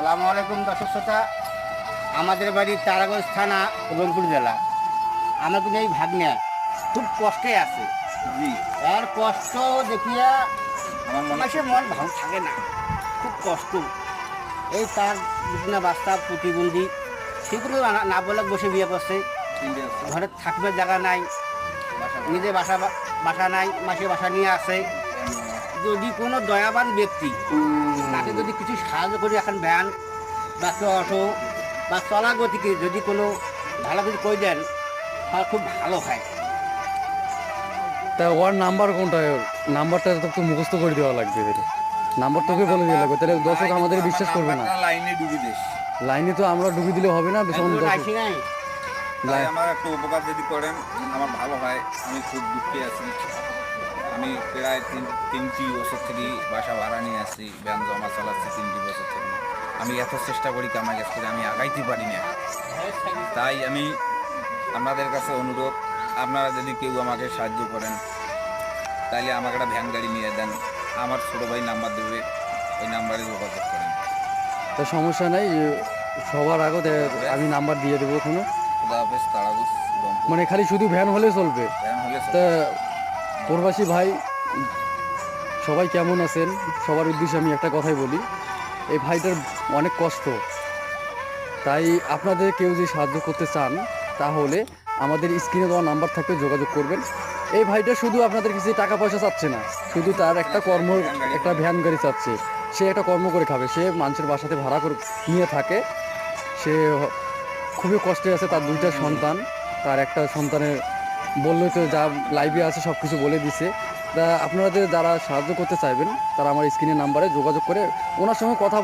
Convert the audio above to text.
সালামু আলাইকুম দর্শক শ্রোতা। আমাদের বাড়ি তারাগঞ্জ থানা রংপুর জেলা। আমার কিন্তু এই ভাগ্নে। খুব কষ্টে আছে। জি। এর কষ্ট দেখিয়া আমার মনে মানুষের মন ভালো থাকে না। খুব কষ্ট। এই তার বিভিন্ন বাচ্চা প্রতিবন্ধী সেগুলো না- বলে বসে বিয়ে করছে। ঘরে থাকবে জায়গা নাই। নিজে বাসা বাসা নাই মাসে বাসা নিয়ে আসে। যদি কোনো দয়াবান ব্যক্তি তাকে যদি কিছু সাহায্য করি এখন ভ্যান বা কেউ অটো বা চলা গতিকে যদি কোনো ভালো কিছু করে দেন তাহলে খুব ভালো হয়। তা ওর নাম্বার কোনটা? নাম্বারটা তো একটু মুখস্থ করে দেওয়া লাগবে নাম্বার তোকে বলে দেওয়া লাগবে। তাহলে দর্শক আমাদের বিশ্বাস করবে না। লাইনে ডুবি দেশ লাইনে তো আমরা ঢুকে দিলে হবে না বেশি আমার একটু উপকার যদি করেন আমার ভালো হয়। আমি খুব দুঃখে আছি। আমি প্রায় তিন তিনটি বছর থেকে বাসা ভাড়া নিয়ে আসি ব্যায়াম জমা চালাচ্ছি তিনটি বছর থেকে। আমি এত চেষ্টা করি কামাই কাজ করে আমি আগাইতে পারি না। তাই আমি আপনাদের কাছে অনুরোধ আপনারা যদি কেউ আমাকে সাহায্য করেন তাইলে আমাকে একটা ভ্যান গাড়ি নিয়ে দেন। আমার ছোটো ভাই নাম্বার দেবে ওই নাম্বারে যোগাযোগ করেন। তা সমস্যা নাই সবার আগে আমি নাম্বার দিয়ে দেবো ওখানে মানে খালি শুধু ভ্যান হলে চলবে। ভ্যান হলে। তা প্রবাসী ভাই, সবাই কেমন আছেন? সবার উদ্দেশ্যে আমি একটা কথাই বলি, এই ভাইটার অনেক কষ্ট। তাই আপনাদের কেউ যদি সাহায্য করতে চান, তাহলে আমাদের স্ক্রিনে দেওয়া নাম্বার থাকবে যোগাযোগ করবেন। এই ভাইটা শুধু আপনাদের কিছু টাকা পয়সা চাচ্ছে না, শুধু তার একটা কর্ম, একটা ভ্যান গাড়ি চাচ্ছে। সে একটা কর্ম করে খাবে, সে মানুষের বাসাতে ভাড়া করে নিয়ে থাকে। সে খুবই কষ্টে আছে তার দুইটা সন্তান, তার একটা সন্তানের বললোই তো যা লাইভে আছে সব কিছু বলে দিছে। তা আপনাদের যারা সাহায্য করতে চাইবেন, তারা আমার স্ক্রিনের নাম্বারে যোগাযোগ করে ওনার সঙ্গে কথা